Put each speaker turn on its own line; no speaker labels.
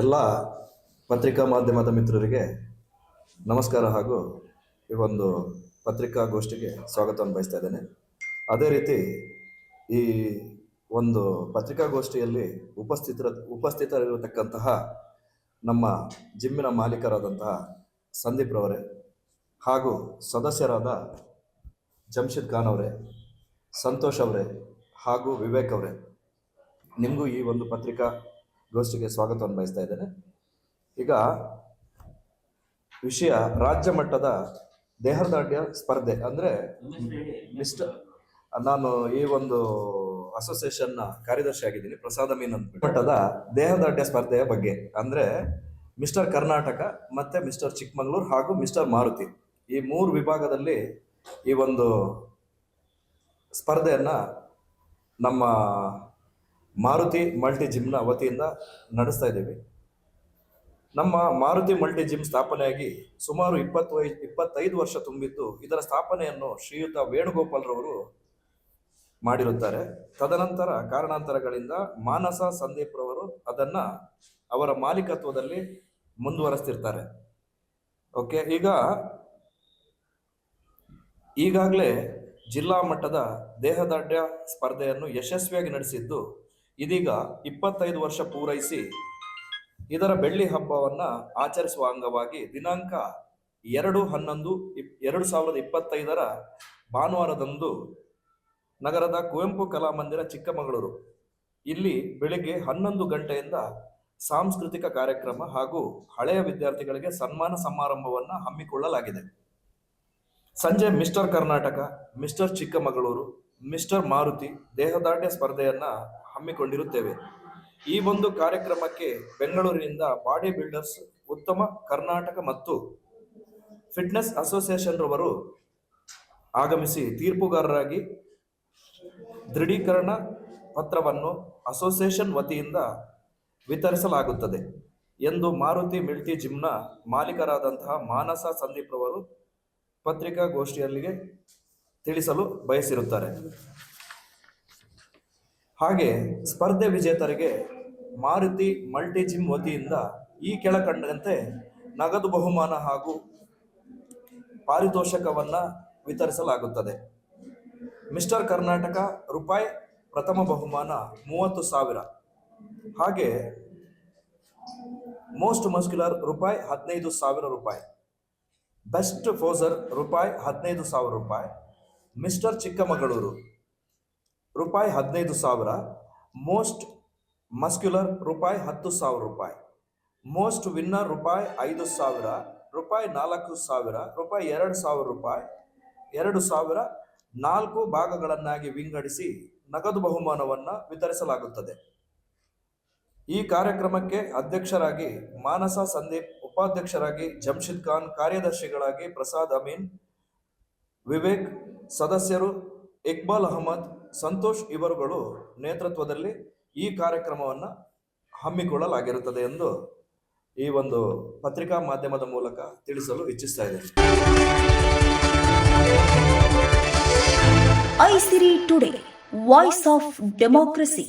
ಎಲ್ಲ ಪತ್ರಿಕಾ ಮಾಧ್ಯಮದ ಮಿತ್ರರಿಗೆ ನಮಸ್ಕಾರ ಹಾಗೂ ಈ ಒಂದು ಪತ್ರಿಕಾಗೋಷ್ಠಿಗೆ ಸ್ವಾಗತವನ್ನು ಬಯಸ್ತಾ ಇದ್ದೇನೆ. ಅದೇ ರೀತಿ ಈ ಒಂದು ಪತ್ರಿಕಾಗೋಷ್ಠಿಯಲ್ಲಿ ಉಪಸ್ಥಿತರ, ಉಪಸ್ಥಿತರಿರತಕ್ಕಂತಹ ನಮ್ಮ ಜಿಮ್ಮಿನ ಮಾಲೀಕರಾದಂತಹ ಸಂದೀಪ್ ರವರೇ ಹಾಗೂ ಸದಸ್ಯರಾದ ಜಮ್ಷಿದ್ ಖಾನ್ ಅವರೇ, ಸಂತೋಷ್ ಅವರೇ ಹಾಗೂ ವಿವೇಕ್ ಅವರೇ, ನಿಮಗೂ ಈ ಒಂದು ಪತ್ರಿಕಾ ಗೋಷ್ಠಿಗೆ ಸ್ವಾಗತವನ್ನು ಬಯಸ್ತಾ ಇದ್ದೇನೆ. ಈಗ ವಿಷಯ ರಾಜ್ಯ ಮಟ್ಟದ ದೇಹದಾಢ್ಯ ಸ್ಪರ್ಧೆ ಅಂದ್ರೆ ಮಿಸ್ಟರ್ ನಾನು ಈ ಒಂದು ಅಸೋಸಿಯೇಷನ್ನ ಕಾರ್ಯದರ್ಶಿ ಆಗಿದ್ದೀನಿ, ಪ್ರಸಾದ ಮೀನ್ ಮಟ್ಟದ ದೇಹದಾಢ್ಯ ಸ್ಪರ್ಧೆಯ ಬಗ್ಗೆ ಅಂದ್ರೆ ಮಿಸ್ಟರ್ ಕರ್ನಾಟಕ ಮತ್ತೆ ಮಿಸ್ಟರ್ ಚಿಕ್ಕಮಗಳೂರು ಹಾಗೂ ಮಿಸ್ಟರ್ ಮಾರುತಿ ಈ ಮೂರು ವಿಭಾಗದಲ್ಲಿ ಈ ಒಂದು ಸ್ಪರ್ಧೆಯನ್ನು ನಮ್ಮ ಮಾರುತಿ ಮಲ್ಟಿ ಜಿಮ್ನ ವತಿಯಿಂದ ನಡೆಸ್ತಾ ಇದ್ದೀವಿ. ನಮ್ಮ ಮಾರುತಿ ಮಲ್ಟಿ ಜಿಮ್ ಸ್ಥಾಪನೆಯಾಗಿ ಸುಮಾರು ಇಪ್ಪತ್ತು ಇಪ್ಪತ್ತೈದು ವರ್ಷ ತುಂಬಿದ್ದು ಇದರ ಸ್ಥಾಪನೆಯನ್ನು ಶ್ರೀಯುತ ವೇಣುಗೋಪಾಲ್ರವರು ಮಾಡಿರುತ್ತಾರೆ. ತದನಂತರ ಕಾರಣಾಂತರಗಳಿಂದ ಮಾನಸ ಸಂದೀಪ್ ರವರು ಅದನ್ನ ಅವರ ಮಾಲೀಕತ್ವದಲ್ಲಿ ಮುಂದುವರೆಸ್ತಿರ್ತಾರೆ. ಓಕೆ, ಈಗ ಈಗಾಗಲೇ ಜಿಲ್ಲಾ ಮಟ್ಟದ ದೇಹದಾಢ್ಯ ಸ್ಪರ್ಧೆಯನ್ನು ಯಶಸ್ವಿಯಾಗಿ ನಡೆಸಿದ್ದು ಇದೀಗ ಇಪ್ಪತ್ತೈದು ವರ್ಷ ಪೂರೈಸಿ ಇದರ ಬೆಳ್ಳಿ ಹಬ್ಬವನ್ನ ಆಚರಿಸುವ ಅಂಗವಾಗಿ ದಿನಾಂಕ ಎರಡು ಹನ್ನೊಂದು ಇಪ್- ಎರಡು ಸಾವಿರದ ಇಪ್ಪತ್ತೈದರ ಭಾನುವಾರದಂದು ನಗರದ ಕುವೆಂಪು ಕಲಾಮಂದಿರ ಚಿಕ್ಕಮಗಳೂರು. ಇಲ್ಲಿ ಬೆಳಿಗ್ಗೆ ಹನ್ನೊಂದು ಗಂಟೆಯಿಂದ ಸಾಂಸ್ಕೃತಿಕ ಕಾರ್ಯಕ್ರಮ ಹಾಗೂ ಹಳೆಯ ವಿದ್ಯಾರ್ಥಿಗಳಿಗೆ ಸನ್ಮಾನ ಸಮಾರಂಭವನ್ನು ಹಮ್ಮಿಕೊಳ್ಳಲಾಗಿದೆ. ಸಂಜೆ mister Karnataka, mister Chikkamagaluru, mister Maruti ದೇಹದಾಢ್ಯ ಸ್ಪರ್ಧೆಯನ್ನ ಹಮ್ಮಿಕೊಂಡಿರುತ್ತೇವೆ. ಈ ಒಂದು ಕಾರ್ಯಕ್ರಮಕ್ಕೆ ಬೆಂಗಳೂರಿನಿಂದ ಬಾಡಿ ಬಿಲ್ಡರ್ಸ್ ಉತ್ತಮ ಕರ್ನಾಟಕ ಮತ್ತು ಫಿಟ್ನೆಸ್ ಅಸೋಸಿಯೇಷನ್ ರವರು ಆಗಮಿಸಿ ತೀರ್ಪುಗಾರರಾಗಿ ದೃಢೀಕರಣ ಪತ್ರವನ್ನು ಅಸೋಸಿಯೇಷನ್ ವತಿಯಿಂದ ವಿತರಿಸಲಾಗುತ್ತದೆ ಎಂದು ಮಾರುತಿ ಮಿಲ್ಟಿ ಜಿಮ್ನ ಮಾಲೀಕರಾದಂತಹ ಮಾನಸ ಸಂದೀಪ್ ರವರು ಪತ್ರಿಕಾಗೋಷ್ಠಿಯಲ್ಲಿಗೆ ತಿಳಿಸಲು ಬಯಸಿರುತ್ತಾರೆ. ಹಾಗೆ ಸ್ಪರ್ಧೆ ವಿಜೇತರಿಗೆ ಮಾರುತಿ ಮಲ್ಟಿ ಜಿಮ್ ವತಿಯಿಂದ ಈ ಕೆಳಕಂಡಂತೆ ನಗದು ಬಹುಮಾನ ಹಾಗೂ ಪಾರಿತೋಷಕವನ್ನ ವಿತರಿಸಲಾಗುತ್ತದೆ. ಮಿಸ್ಟರ್ ಕರ್ನಾಟಕ ರೂಪಾಯಿ ಪ್ರಥಮ ಬಹುಮಾನ ಮೂವತ್ತು ಸಾವಿರ. ಹಾಗೆ ಮೋಸ್ಟ್ ಮಸ್ಕ್ಯುಲರ್ ರೂಪಾಯಿ ಹದಿನೈದು ಸಾವಿರ ರೂಪಾಯಿ. ಬೆಸ್ಟ್ ಫೋಸರ್ ರೂಪಾಯಿ ಹದಿನೈದು ಸಾವಿರ ರೂಪಾಯಿ. ಮಿಸ್ಟರ್ ಚಿಕ್ಕಮಗಳೂರು. ರೂಪಾಯಿ ಹದಿನೈದು ಸಾವಿರ, ಮೋಸ್ಟ್ ಮಸ್ಕ್ಯುಲರ್ ರೂಪಾಯಿ ಹತ್ತು ಸಾವಿರ ರೂಪಾಯಿ, ಮೋಸ್ಟ್ ವಿನ್ನರ್ ರೂಪಾಯಿ ಐದು ಸಾವಿರ, ರೂಪಾಯಿ ನಾಲ್ಕು ಸಾವಿರ, ರೂಪಾಯಿ ಎರಡು ಸಾವಿರ ರೂಪಾಯಿ, ಎರಡು ಸಾವಿರ ನಾಲ್ಕು ಭಾಗಗಳನ್ನಾಗಿ ವಿಂಗಡಿಸಿ ನಗದು ಬಹುಮಾನವನ್ನು ವಿತರಿಸಲಾಗುತ್ತದೆ. ಈ ಕಾರ್ಯಕ್ರಮಕ್ಕೆ ಅಧ್ಯಕ್ಷರಾಗಿ ಮಾನಸ ಸಂದೀಪ್, ಉಪಾಧ್ಯಕ್ಷರಾಗಿ ಜಮ್ಷಿದ್ ಖಾನ್ ಕಾರ್ಯದರ್ಶಿಗಳಾಗಿ ಪ್ರಸಾದ್ ಅಮೀನ್, ವಿವೇಕ್, ಸದಸ್ಯರು ಇಕ್ಬಾಲ್ ಅಹಮದ್, ಸಂತೋಷ್ ಇವರುಗಳು ನೇತೃತ್ವದಲ್ಲಿ ಈ ಕಾರ್ಯಕ್ರಮವನ್ನು ಹಮ್ಮಿಕೊಳ್ಳಲಾಗಿರುತ್ತದೆ ಎಂದು ಈ ಒಂದು ಪತ್ರಿಕಾ ಮಾಧ್ಯಮದ ಮೂಲಕ ತಿಳಿಸಲು ಇಚ್ಛಿಸ್ತಾ ಇದ್ದೇನೆ.
Aisiri today voice of democracy